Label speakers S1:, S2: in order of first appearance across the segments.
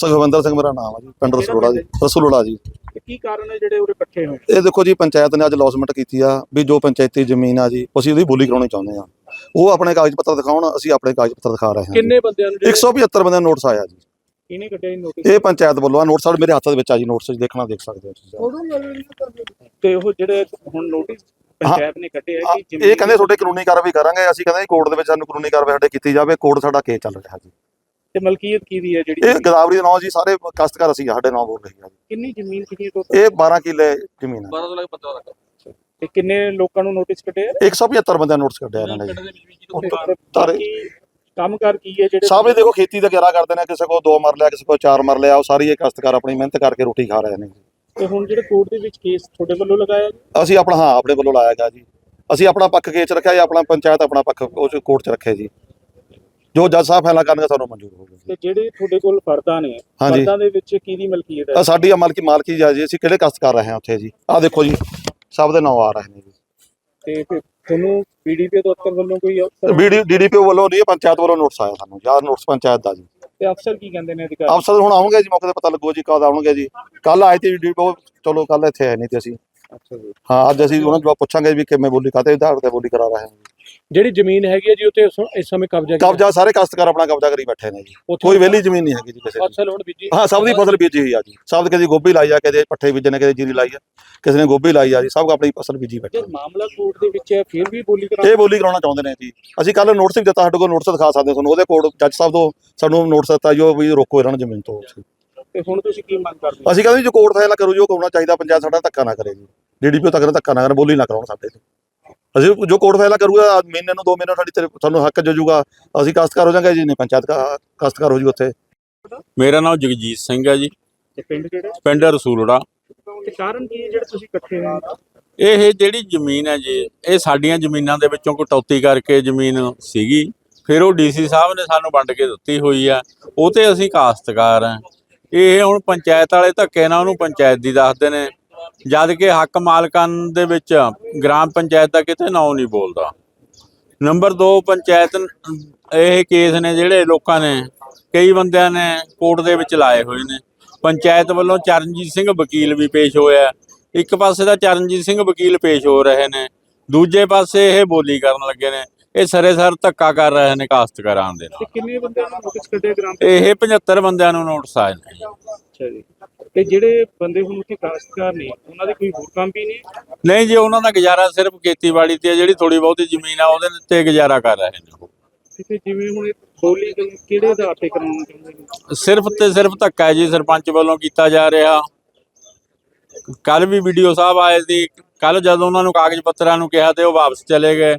S1: ਸੁਖਵਿੰਦਰ ਸਿੰਘ ਮੇਰਾ ਨਾਮ ਆ ਜੀ ਪਿੰਡ ਰਸੂਲੜਾ ਜੀ ਰਸੂਲੜਾ ਜੀ।
S2: ਤੇ ਕੀ ਕਾਰਨ ਹੈ ਜਿਹੜੇ ਉਰੇ ਇਕੱਠੇ ਹੋਏ?
S1: ਇਹ ਦੇਖੋ ਜੀ ਪੰਚਾਇਤ ਨੇ ਅੱਜ ਲੌਸਮੈਂਟ ਕੀਤੀ ਆ ਵੀ ਜੋ ਪੰਚਾਇਤੀ ਜ਼ਮੀਨ ਆ ਜੀ ਅਸੀਂ ਉਹਦੀ ਬੋਲੀ ਕਰਾਉਣੀ ਚਾਹੁੰਦੇ ਆ। ਉਹ ਆਪਣੇ ਕਾਗਜ਼ ਪੱਤਰ ਦਿਖਾਉਣ ਅਸੀਂ ਆਪਣੇ ਕਾਗਜ਼ ਪੱਤਰ ਦਿਖਾ ਰਹੇ ਹਾਂ।
S2: ਕਿੰਨੇ ਬੰਦਿਆਂ ਨੂੰ ਜਿਹੜੇ
S1: 175 ਬੰਦੇ ਨੋਟਿਸ ਆਇਆ ਜੀ।
S2: ਇਹਨੇ ਕੱਢਿਆ ਨੋਟਿਸ
S1: ਇਹ ਪੰਚਾਇਤ ਵੱਲੋਂ ਆ ਨੋਟਿਸ ਸਾਡੇ ਮੇਰੇ ਹੱਥ ਦੇ ਵਿੱਚ ਆ ਜੀ ਨੋਟਿਸ ਦੇਖਣਾ ਦੇਖ ਸਕਦੇ ਹੋ ਤੁਸੀਂ।
S2: ਤੇ ਉਹ ਜਿਹੜੇ ਹੁਣ ਨੋਟਿਸ ਪੰਚਾਇਤ ਨੇ ਕੱਢੇ ਆ, ਕਿ
S1: ਇਹ ਕਹਿੰਦੇ ਤੁਹਾਡੇ ਕਾਨੂੰਨੀ ਕਾਰਵਾਈ ਕਰਾਂਗੇ ਅਸੀਂ ਕਹਿੰਦੇ ਕੋਰਟ ਦੇ ਵਿੱਚ ਸਾਨੂੰ ਕਾਨੂੰਨੀ ਕਾਰਵਾਈ ਸਾਡੇ ਕੀਤੀ ਜਾਵੇ ਕੋਰਟ ਸਾਡਾ ਕੇਸ ਚੱਲ ਰਿਹਾ ਜੀ।
S2: ਤੇ ਮਲਕੀਅਤ ਕਿਹਦੀ ਹੈ ਜਿਹੜੀ
S1: ਇਹ ਗਦਾਵਰੀ ਦੇ ਨਾਂ ਜੀ ਸਾਰੇ ਕਸ਼ਤਕਾਰ ਅਸੀਂ ਆ, ਸਾਡੇ ਨਾਂ ਬੋਲ ਰਹੇ ਆ ਜੀ।
S2: ਕਿੰਨੀ ਜ਼ਮੀਨ ਕਿੰਨੀ ਹੈ ਟੋਟਲ
S1: ਇਹ 12 ਕਿੱਲੇ ਜ਼ਮੀਨ ਹੈ।
S3: 12 ਤੋਂ ਲੈ ਕੇ 15 ਤੱਕ।
S2: ਤੇ ਕਿੰਨੇ ਲੋਕਾਂ ਨੂੰ ਨੋਟਿਸ ਕੱਢੇ ਆ
S1: 175 ਬੰਦੇ ਨੋਟਿਸ ਕੱਢਿਆ ਇਹਨਾਂ ਨੇ ਜੀ।
S3: ਦੇ
S2: ਕੰਮਕਾਰ ਕੀ ਹੈ ਜਿਹੜੇ
S1: ਨੇ ਦੇਖੋ ਖੇਤੀ ਦਾ ਗਿਆਰਾ ਕਰਦੇ ਨੇ ਕਿਸੇ ਕੋ ਦੋ ਮਰ ਲਿਆ ਕਿਸੇ ਕੋ ਚਾਰ ਮਰ ਲਿਆ ਉਹ ਸਾਰੀ ਇਹ ਕਸ਼ਤਕਾਰ ਆਪਣੀ ਮਿਹਨਤ ਕਰਕੇ ਰੋਟੀ ਖਾ ਰਹੇ ਨੇ
S2: ਤੇ ਹੁਣ ਜਿਹੜੇ ਕੋਰਟ ਦੇ ਵਿੱਚ ਕੇਸ ਤੁਹਾਡੇ ਵੱਲੋਂ ਲਗਾਇਆ
S1: ਅਸੀਂ ਆਪਣਾ ਹਾਂ ਆਪਣੇ ਵੱਲੋਂ ਲਾਇਆ ਗਿਆ ਜੀ। ਅਸੀਂ ਆਪਣਾ ਪੱਖ ਕੇਸ ਰੱਖਿਆ ਜੀ ਆਪਣਾ ਪੰਚਾਇਤ ਆਪਣਾ ਪੱਖ ਉਹ ਕੋਰਟ 'ਚ ਰੱਖਿਆ ਜੀ। ਜੋ ਜੱਜ ਸਾਹਿਬ ਫੈਸਲਾ ਕਰਨਗੇ ਸਾਨੂੰ ਮਨਜ਼ੂਰ ਹੋਊਗਾ ਜੀ।
S2: ਤੇ ਜਿਹੜੇ ਤੁਹਾਡੇ ਕੋਲ ਫਰਦਾਂ ਨੇ
S1: ਹਾਂਜੀ।
S2: ਫਰਦਾਂ ਦੇ ਵਿੱਚ ਕਿਹਦੀ ਮਲਕੀਅਤ ਹੈ?
S1: ਆਹ ਸਾਡੀ ਆ ਮਾਲਕੀ ਮਾਲਕੀ ਜਾ ਜੀ ਅਸੀਂ ਕਿਹੜੇ ਕਸ਼ਤ ਕਰ ਰਹੇ ਹਾਂ ਉੱਥੇ ਜੀ? ਆਹ ਦੇਖੋ ਜੀ ਸਭ ਦੇ ਨਾਂ ਆ ਰਹੇ ਨੇ ਜੀ।
S2: ਤੇ ਫਿਰ ਤੁਹਾਨੂੰ ਪੀਡੀਪੀ ਦਫ਼ਤਰ ਵੱਲੋਂ ਕੋਈ ਅਫਸਰ
S1: ਵੀਡੀ ਡੀਡੀਪੀ ਵੱਲੋਂ ਨਹੀਂ ਪੰਚਾਇਤ ਵੱਲੋਂ ਨੋਟਿਸ ਆਇਆ ਸਾਨੂੰ ਯਾਰ ਨੋਟਿਸ ਪੰਚਾਇਤ ਦਾ ਜੀ।
S2: ਤੇ ਅਫਸਰ ਕੀ ਕਹਿੰਦੇ ਨੇ ਅਧਿਕਾਰੀ?
S1: ਅਫਸਰ ਹੁਣ ਆਉਣਗੇ ਜੀ ਮੌਕੇ ਤੇ ਪਤਾ ਲੱਗੂ ਜੀ ਕਦ ਆਉਣਗੇ ਜੀ। ਕੱਲ ਆਏ ਤੇ ਡੀਡੀਪੀ ਚਲੋ ਕੱਲ ਇੱਥੇ ਆਏ ਨਹੀਂ ਤੇ ਅਸੀਂ।
S2: ਅੱਛਾ ਜੀ।
S1: ਹਾਂ ਅੱਜ ਅਸੀਂ ਉਹਨਾਂ ਨੂੰ ਜਵਾਬ ਪੁੱਛਾਂਗੇ ਵੀ ਕਿਵੇਂ ਬੋਲੀ ਕਾਤੇ ਆਧਾਰ ਤੇ ਬੋਲੀ ਕਰਾ ਰਹੇ ਹਾਂ
S2: ਜਿਹੜੀ ਜ਼ਮੀਨ ਹੈਗੀ ਹੈ ਜੀ ਉੱਤੇ ਇਸ- ਸਮੇਂ ਕਬਜ਼ਾ ਕੀਤਾ
S1: ਕਬਜ਼ਾ ਸਾਰੇ ਕਸ਼ਤਕਾਰ ਆਪਣਾ ਕਬਜ਼ਾ ਕਰੀ ਬੈਠੇ ਨੇ ਜੀ। ਕੋਈ ਵਿਹਲੀ ਜ਼ਮੀਨ ਨਹੀਂ ਹੈਗੀ ਜੀ ਕਿਸੇ ਦੀ।
S2: ਫਸਲ ਹੁਣ ਬੀਜੀ।
S1: ਹਾਂ ਸਭ ਦੀ ਫਸਲ ਬੀਜੀ ਹੋਈ ਆ ਜੀ। ਸਭ ਕਿਸੇ ਦੀ ਗੋਭੀ ਲਾਈ ਆ ਕਿਸੇ ਪੱਠੇ ਬੀਜੇ ਨੇ ਕਿਸੇ ਜੀਰੀ ਲਾਈ ਆ ਕਿਸੇ ਨੇ ਗੋਭੀ ਲਾਈ ਆ ਜੀ ਸਭ ਆਪਣੀ ਫਸਲ ਬੀਜੀ ਬੈਠੇ
S2: ਜਦ ਮਾਮਲਾ ਕੋਰਟ ਦੇ ਵਿੱਚ ਹੈ ਫਿਰ ਵੀ ਬੋਲੀ ਕਰਾ
S1: ਇਹ ਬੋਲੀ ਕਰਾਉਣਾ ਚਾਹੁੰਦੇ ਨੇ ਜੀ। ਅਸੀਂ ਕੱਲ ਨੋਟਿਸ ਵੀ ਦਿੱਤਾ ਸਾਡੇ ਕੋਲ ਨੋਟਿਸ ਦਿਖਾ ਸਕਦੇ ਤੁਹਾਨੂੰ। ਉਹਦੇ ਕੋਲ ਜੱਜ ਸਾਹਿਬ ਤੋਂ ਸਾਨੂੰ ਨੋਟਿਸ ਦਿੱਤਾ ਜੋ ਵੀ ਰੋਕੋ ਇਹਨਾਂ ਨੂੰ ਜ਼ਮੀਨ ਤੋਂ।
S2: ਤੇ ਹੁਣ ਤੁਸੀਂ ਕੀ ਮੰਗ ਕਰਦੇ
S1: ਅਸੀਂ ਕਹਿੰਦੇ ਜੀ ਜੋ ਕੋਰਟ ਫੈਸਲਾ ਕਰੂ ਜੋ ਕਰਨਾ ਚਾਹੀਦਾ ਪੰਚਾਇਤ ਸਾਡਾ ਧੱਕਾ ਨਾ ਕਰੇ ਜੀ। ਡੀਡੀਪੀ ਤੱਕ ਧੱਕਾ ਨਾ ਕਰਨ ਬੋਲੀ ਨਾ ਕਰਾਉਣ ਸਾਡੇ ਤੋਂ। ਅਸੀਂ ਜੋ ਕੋਰਟ ਫੈਸਲਾ ਕਰੂਗਾ ਮਹੀਨੇ ਨੂੰ ਦੋ ਮਹੀਨੇ ਨੂੰ ਸਾਡੀ ਤੇ- ਸਾਨੂੰ ਹੱਕ ਜੋ ਜੂਗਾ ਅਸੀਂ ਕਸ਼ਤਕਾਰ ਹੋ ਜਾਾਂਗੇ ਜੀ ਨਹੀਂ ਪੰਚਾਇਤ ਕਾ- ਕਸ਼ਤਕਾਰ ਹੋ ਜੂ ਉੱਥੇ।
S3: ਮੇਰਾ ਨਾਮ ਜਗਜੀਤ ਸਿੰਘ ਹੈ ਜੀ।
S2: ਤੇ ਪਿੰਡ ਕਿਹੜਾ
S3: ਪਿੰਡ ਰਸੂਲੜਾ।
S2: ਤੇ ਕਾਰਨ ਕੀ ਹੈ ਜਿਹੜੇ ਤੁਸੀਂ ਇਕੱਠੇ ਹੋ?
S3: ਇਹ ਜਿਹੜੀ ਜ਼ਮੀਨ ਹੈ ਜੀ ਇਹ ਸਾਡੀਆਂ ਜ਼ਮੀਨਾਂ ਦੇ ਵਿੱਚੋਂ ਕਟੌਤੀ ਕਰਕੇ ਜ਼ਮੀਨ ਸੀਗੀ। ਫਿਰ ਉਹ ਡੀਸੀ ਸਾਹਿਬ ਨੇ ਸਾਨੂੰ ਵੰਡ ਕੇ ਦਿੱਤੀ ਹੋਈ ਆ। ਉਹ ਤੇ ਅਸੀਂ ਕਾਸ਼ਤਕਾਰ ਆ ਇਹ ਹੁਣ ਪੰਚਾਇਤ ਵਾਲੇ ਧੱਕੇ ਨਾਲ ਉਹਨੂੰ ਪੰਚਾਇਤ ਦੀ ਦੱਸਦੇ ਨੇ। ਜਦ ਕਿ ਹੱਕ ਮਾਲਕਾਂ ਦੇ ਵਿੱਚ ਗ੍ਰਾਮ ਪੰਚਾਇਤ ਦਾ ਕਿਤੇ ਨਾਂ ਨਹੀਂ ਬੋਲਦਾ। ਨੰਬਰ 2 ਪੰਚਾਇਤ ਇਹ ਕੇਸ ਨੇ ਜਿਹੜੇ ਲੋਕਾਂ ਨੇ, ਕਈ ਬੰਦਿਆਂ ਨੇ ਕੋਰਟ ਦੇ ਵਿੱਚ ਲਾਏ ਹੋਏ ਨੇ। ਪੰਚਾਇਤ ਵੱਲੋਂ ਚਰਨਜੀਤ ਸਿੰਘ ਵਕੀਲ ਵੀ ਪੇਸ਼ ਹੋਇਆ। ਇੱਕ ਪਾਸੇ ਦਾ ਚਰਨਜੀਤ ਸਿੰਘ ਵਕੀਲ ਪੇਸ਼ ਹੋ ਰਹੇ ਨੇ, ਦੂਜੇ ਪਾਸੇ ਇਹ ਬੋਲੀ ਕਰਨ ਲੱਗੇ ਨੇ। ਇਹ ਸਰੇ ਸਰ ਧੱਕਾ ਕਰ ਰਹੇ ਨੇ ਕਾਸ਼ਤਕਾਰਾਂ ਦੇ
S2: ਤੇ
S3: ਨਾਲ
S2: ਕਿੰਨੇ ਬੰਦਿਆਂ ਨੂੰ ਨੋਟਿਸ ਕੱਢਿਆ ਗ੍ਰਾਮ
S3: ਇਹ 75 ਬੰਦਿਆਂ ਨੂੰ ਨੋਟਿਸ ਆਏ ਨੇ।
S2: ਅੱਛਾ ਜੀ। ਤੇ ਜਿਹੜੇ ਬੰਦੇ ਹੁਣ ਉੱਥੇ ਕਾਸ਼ਤਕਾਰ ਨੇ ਉਹਨਾਂ ਦੇ ਕੋਈ ਹੋਰ ਕੰਮ ਵੀ ਨਹੀਂ?
S3: ਨਹੀਂ ਜੀ ਉਹਨਾਂ ਦਾ ਗੁਜ਼ਾਰਾ ਸਿਰਫ ਖੇਤੀਬਾੜੀ ਤੇ ਹੈ, ਜਿਹੜੀ ਥੋੜੀ ਬਹੁਤੀ ਜ਼ਮੀਨ ਆ ਉਹਦੇ ਤੇ ਗੁਜ਼ਾਰਾ ਕਰ ਰਹੇ ਨੇ ਉਹ।
S2: ਤੇ ਜਿਵੇਂ ਹੁਣ ਇਹ ਬੋਲੀ ਕ- ਕਿਹੜੇ ਆਧਾਰ ਤੇ ਕਰਾਉਣਾ ਚਾਹੁੰਦੇ ਨੇ?
S3: ਸਿਰਫ ਤੇ ਸਿਰਫ ਧੱਕਾ ਹੈ ਜੀ ਸਰਪੰਚ ਵੱਲੋਂ ਕੀਤਾ ਜਾ ਰਿਹਾ। ਕੱਲ ਵੀ ਵੀਡੀਓ ਸਾਹਿਬ ਆਏ ਸੀ। ਕੱਲ ਜਦੋਂ ਉਹਨਾਂ ਨੂੰ ਕਾਗਜ਼ ਪੱਤਰਾਂ ਨੂੰ ਕਿਹਾ ਤੇ ਉਹ ਵਾਪਸ ਚਲੇ ਗਏ।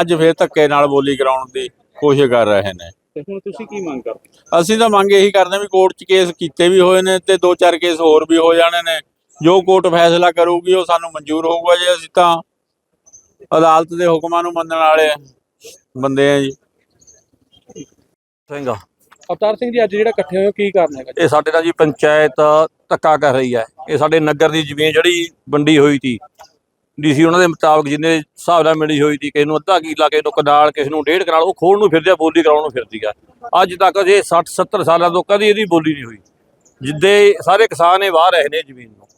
S3: ਅੱਜ ਫੇਰ ਧੱਕੇ ਨਾਲ ਬੋਲੀ ਕਰਾਉਣ ਦੀ ਕੋਸ਼ਿਸ਼ ਕਰ ਰਹੇ ਨੇ।
S2: ਤੇ ਹੁਣ ਤੁਸੀਂ ਕੀ ਮੰਗ ਕਰਦੇ?
S3: ਅਸੀਂ ਤਾਂ ਮੰਗ ਇਹੀ ਕਰਦੇ ਹਾਂ ਵੀ ਕੋਰਟ 'ਚ ਕੇਸ ਕੀਤੇ ਵੀ ਹੋਏ ਨੇ ਤੇ ਦੋ ਚਾਰ ਕੇਸ ਹੋਰ ਵੀ ਹੋ ਜਾਣੇ ਨੇ। ਜੋ ਕੋਰਟ ਫੈਸਲਾ ਕਰੂਗੀ ਉਹ ਸਾਨੂੰ ਮਨਜ਼ੂਰ ਹੋਊਗਾ ਜੀ ਅਸੀਂ ਤਾਂ ਅਦਾਲਤ ਦੇ ਹੁਕਮਾਂ ਨੂੰ ਮੰਨਣ ਵਾਲੇ ਬੰਦੇ ਆ ਜੀ।
S4: ਸਿੰਘ।
S2: ਅਵਤਾਰ ਸਿੰਘ ਜੀ ਅੱਜ ਜਿਹੜਾ ਇਕੱਠੇ ਹੋਏ ਹੋ ਕੀ ਕਾਰਨ ਹੈਗਾ
S4: ਇਹ ਸਾਡੇ ਨਾਲ ਜੀ ਪੰਚਾਇਤ ਧੱਕਾ ਕਰ ਰਹੀ ਹੈ। ਇਹ ਸਾਡੇ ਨਗਰ ਦੀ ਜ਼ਮੀਨ ਜਿਹੜੀ ਵੰਡੀ ਹੋਈ ਸੀ ਡੀਸੀ ਉਹਨਾਂ ਦੇ ਮੁਤਾਬਕ ਜਿੰਨੇ ਹਿਸਾਬ ਨਾਲ ਮਿਲੀ ਹੋਈ ਸੀ, ਕਿਸੇ ਨੂੰ ਅੱਧਾ ਕਿੱਲਾ, ਕਿਸੇ ਨੂੰ ਕਨਾਲ, ਕਿਸੇ ਨੂੰ ਡੇਢ ਕਨਾਲ, ਉਹ ਖੋਣ ਨੂੰ ਫਿਰਦੇ ਆ, ਬੋਲੀ ਕਰਾਉਣ ਨੂੰ ਫਿਰਦੀ ਆ। ਅੱਜ ਤੱਕ ਜੇ 60 70 ਸਾਲਾਂ ਤੋਂ ਕਦੀ ਇਹਦੀ ਬੋਲੀ ਨਹੀਂ ਹੋਈ। ਜਿੱਦੇ ਸਾਰੇ ਕਿਸਾਨ ਇਹ ਵਾਹ ਰਹੇ ਨੇ ਜ਼ਮੀਨ ਨੂੰ।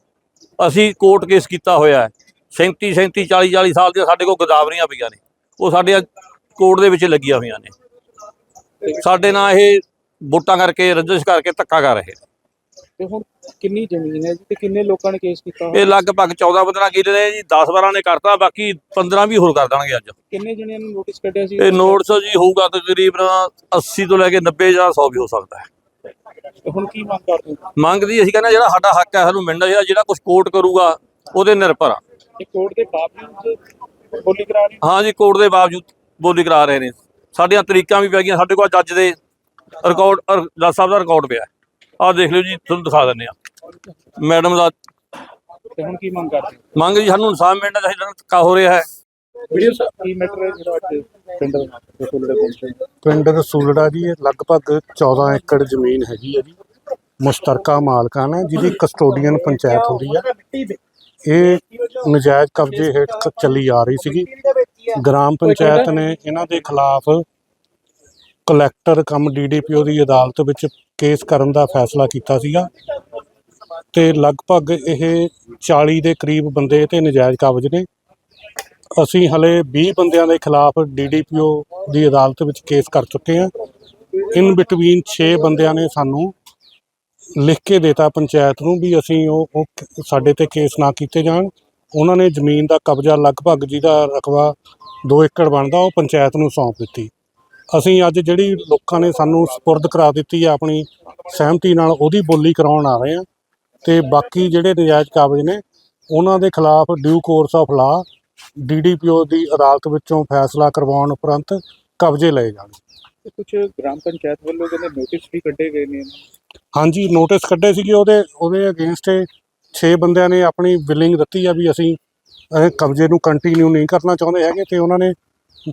S4: ਅਸੀਂ ਕੋਰਟ ਕੇਸ ਕੀਤਾ ਹੋਇਆ ਹੈ। 37 37 40 40 ਸਾਲ ਦੀਆਂ ਸਾਡੇ ਕੋਲ ਗਦਾਵਰੀਆਂ ਪਈਆਂ ਨੇ। ਉਹ ਸਾਡੇ ਕੋਰਟ ਦੇ ਵਿੱਚ ਲੱਗੀਆਂ ਹੋਈਆਂ ਨੇ। ਸਾਡੇ ਨਾਲ ਇਹ ਵੋਟਾਂ ਕਰਕੇ, ਰੰਜਿਸ਼ ਕਰਕੇ ਧੱਕਾ ਕਰ ਰਹੇ ਨੇ।
S2: ਤੇ ਹੁਣ ਕਿੰਨੀ ਜ਼ਮੀਨ ਹੈ ਜੀ ਤੇ ਕਿੰਨੇ ਲੋਕਾਂ ਨੇ ਕੇਸ ਕੀਤਾ ਹੋਇਆ?
S4: ਇਹ ਲਗਭਗ 14 15 ਕਿੱਲੇ ਨੇ ਜੀ 10 12 ਨੇ ਕਰਤਾ ਬਾਕੀ 15 ਵੀ ਹੋਰ ਕਰ ਦੇਣਗੇ ਅੱਜ।
S2: ਕਿੰਨੇ ਜਣਿਆਂ ਨੂੰ ਨੋਟਿਸ ਕੱਢਿਆ ਸੀ?
S4: ਇਹ ਨੋਟਸ ਜੀ ਹੋਊਗਾ ਤਕਰੀਬਨ 80 ਤੋਂ ਲੈ ਕੇ 90 ਜਾਂ 100 ਵੀ ਹੋ ਸਕਦਾ ਹੈ।
S2: ਤੇ ਹੁਣ ਕੀ ਮੰਗ ਕਰਦੇ ਹੋ?
S4: ਮੰਗ ਦੀ ਅਸੀਂ ਕਹਿੰਦੇ ਜਿਹੜਾ ਸਾਡਾ ਹੱਕ ਹੈ ਸਾਨੂੰ ਮਿਲਣਾ ਚਾਹੀਦਾ ਜਿਹੜਾ ਕੁਝ ਕੋਰਟ ਕਰੂਗਾ ਉਹਦੇ ਨਿਰਭਰ ਆ।
S2: ਇਹ ਕੋਰਟ ਦੇ ਬਾਵਜੂਦ ਬੋਲੀ ਕਰਾ ਰਹੇ ਹੋ?
S4: ਹਾਂ ਜੀ ਕੋਰਟ ਦੇ ਬਾਵਜੂਦ ਬੋਲੀ ਕਰਾ ਰਹੇ ਨੇ। ਸਾਡੀਆਂ ਤਰੀਕਾਂ ਵੀ ਪੈ ਗਈਆਂ ਸਾਡੇ ਕੋਲ ਜੱਜ ਦੇ ਰਿਕਾਰਡ ਜੱਜ ਸਾਹਿਬ ਦਾ ਰਿਕਾਰਡ ਪਿਆ ਆਹ ਦੇਖ ਲਿਓ ਜੀ ਤੁਹਾਨੂੰ ਦਿਖਾ ਦਿੰਦੇ ਆ। ਮੈਡਮ ਦਾ
S2: ਤੇ ਹੁਣ ਕੀ ਮੰਗ ਕਰਦੇ ਹੋ?
S4: ਮੰਗ ਜੀ ਸਾਨੂੰ ਇਨਸਾਫ ਮਿਲਣਾ ਚਾਹੀਦਾ ਧੱਕਾ ਹੋ ਰਿਹਾ ਹੈ।
S2: ਵੀਡੀਓ ਕੀ ਮੈਟਰ ਹੈ ਜਿਹੜਾ ਅੱਜ ਪਿੰਡ ਦੇ ਪਹੁੰਚੇ
S5: ਪਿੰਡ ਰਸੂਲੜਾ ਜੀ ਇਹ ਲਗਭਗ 14 ਏਕੜ ਜ਼ਮੀਨ ਹੈਗੀ ਹੈ ਜੀ। ਮੁਸ਼ਤਰਕਾ ਮਾਲਕਾਨ ਹੈ ਜਿਹਦੀ ਕਸਟੋਡੀਅਨ ਪੰਚਾਇਤ ਹੁੰਦੀ ਹੈ ਇਹ ਨਜਾਇਜ਼ ਕਬਜ਼ੇ ਹੇਠ ਚੱਲੀ ਆ ਰਹੀ ਸੀਗੀ। ਗ੍ਰਾਮ ਪੰਚਾਇਤ ਨੇ ਇਹਨਾਂ ਦੇ ਖਿਲਾਫ ਕਲੈਕਟਰ ਕਮ ਡੀਡੀਪੀਓ ਦੀ ਅਦਾਲਤ ਵਿੱਚ ਕੇਸ ਕਰਨ ਦਾ ਫੈਸਲਾ ਕੀਤਾ ਸੀਗਾ ਤੇ ਲਗਭਗ ਇਹ 40 ਦੇ ਕਰੀਬ ਬੰਦੇ ਤੇ ਨਜਾਇਜ਼ ਕਬਜ਼ ਨੇ। ਅਸੀਂ ਹਲੇ 20 ਬੰਦਿਆਂ ਦੇ ਖਿਲਾਫ ਡੀਡੀਪੀਓ ਦੀ ਅਦਾਲਤ ਵਿੱਚ ਕੇਸ ਕਰ ਚੁੱਕੇ ਹਾਂ। ਇਨ ਬਿਟਵੀਨ 6 ਬੰਦਿਆਂ ਨੇ ਸਾਨੂੰ ਲਿਖ ਕੇ ਦਿੱਤਾ ਪੰਚਾਇਤ ਨੂੰ ਵੀ ਅਸੀਂ ਉਹ ਉਹ ਸਾਡੇ ਤੇ ਕੇਸ ਨਾ ਕੀਤੇ ਜਾਣ। ਉਹਨਾਂ ਨੇ ਜ਼ਮੀਨ ਦਾ ਕਬਜ਼ਾ ਲਗਭਗ ਜਿਹਦਾ ਰਕਬਾ 2 ਏਕੜ ਬਣਦਾ, ਉਹ ਪੰਚਾਇਤ ਨੂੰ ਸੌਂਪ ਦਿੱਤੀ। ਅਸੀਂ ਅੱਜ ਜਿਹੜੀ ਲੋਕਾਂ ਨੇ ਸਾਨੂੰ ਸਪੁਰਦ ਕਰਾ ਦਿੱਤੀ ਹੈ ਆਪਣੀ ਸਹਿਮਤੀ ਨਾਲ ਉਹਦੀ ਬੋਲੀ ਕਰਾਉਣ ਆ ਰਹੇ ਹਾਂ ਤੇ ਬਾਕੀ ਜਿਹੜੇ ਨਜਾਇਜ਼ ਕਾਬਜ਼ ਨੇ ਉਹਨਾਂ ਦੇ ਖਿਲਾਫ due course of law DDPO ਦੀ ਅਦਾਲਤ ਵਿੱਚੋਂ ਫੈਸਲਾ ਕਰਵਾਉਣ ਉਪਰੰਤ ਕਬਜ਼ੇ ਲਏ ਜਾਣਗੇ
S2: ਕੁਝ ਗ੍ਰਾਮ ਪੰਚਾਇਤ ਵੱਲੋਂ ਕਹਿੰਦੇ ਨੋਟਿਸ ਵੀ ਕੱਢੇ ਗਏ ਨੇ।
S5: ਹਾਂਜੀ ਨੋਟਿਸ ਕੱਢੇ ਸੀਗੇ ਉਹਦੇ ਉਹਦੇ ਅਗੇਂਸਟ 6 ਬੰਦਿਆਂ ਨੇ ਆਪਣੀ ਬਿਲਿੰਗ ਦਿੱਤੀ ਆ ਵੀ ਅਸੀਂ ਕਬਜ਼ੇ ਨੂੰ ਕੰਟੀਨਿਊ ਨਹੀਂ ਕਰਨਾ ਚਾਹੁੰਦੇ ਹੈਗੇ ਤੇ ਉਹਨਾਂ ਨੇ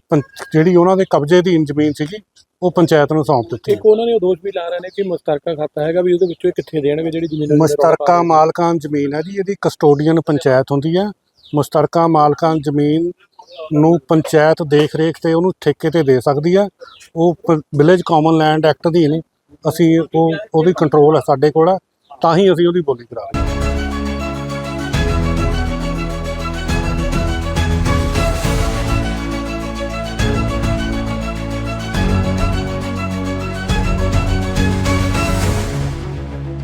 S5: ਪੰ- ਜਿਹੜੀ ਉਹਨਾਂ ਦੇ ਕਬਜ਼ੇ ਦੀ ਜ਼ਮੀਨ ਸੀਗੀ ਉਹ ਪੰਚਾਇਤ ਨੂੰ ਸੌਂਪ ਦਿੱਤੀ।
S6: ਇੱਕ ਉਹਨਾਂ ਨੇ ਉਹ ਦੋਸ਼ ਵੀ ਲਾ ਰਹੇ ਨੇ ਕਿ ਮੁਸ਼ਤਰਕਾ ਖਾਤਾ ਹੈਗਾ ਵੀ ਉਹਦੇ ਵਿੱਚੋਂ ਇਹ ਕਿੱਥੇ ਦੇਣਗੇ ਜਿਹੜੀ ਜ਼ਮੀਨ
S5: ਮੁਸ਼ਤਰਕਾ ਮਾਲਕਾਨ ਜ਼ਮੀਨ ਹੈ ਜੀ ਇਹਦੀ ਕਸਟੋਡੀਅਨ ਪੰਚਾਇਤ ਹੁੰਦੀ ਹੈ। ਮੁਸ਼ਤਰਕਾ ਮਾਲਕਾਨ ਜ਼ਮੀਨ ਨੂੰ ਪੰਚਾਇਤ ਦੇਖ ਰੇਖ ਤੇ ਉਹਨੂੰ ਠੇਕੇ ਤੇ ਦੇ ਸਕਦੀ ਹੈ। ਉਹ ਵਿਲੇਜ ਕਾਮਨ ਲੈਂਡ ਐਕਟ ਅਧੀਨ ਅਸੀਂ ਉਹ ਉਹਦੀ ਕੰਟਰੋਲ ਹੈ ਸਾਡੇ ਕੋਲ ਤਾਂ ਹੀ ਅਸੀਂ ਉਹਦੀ ਬੋਲੀ ਕਰਾ ਰਹੇ ਹਾਂ।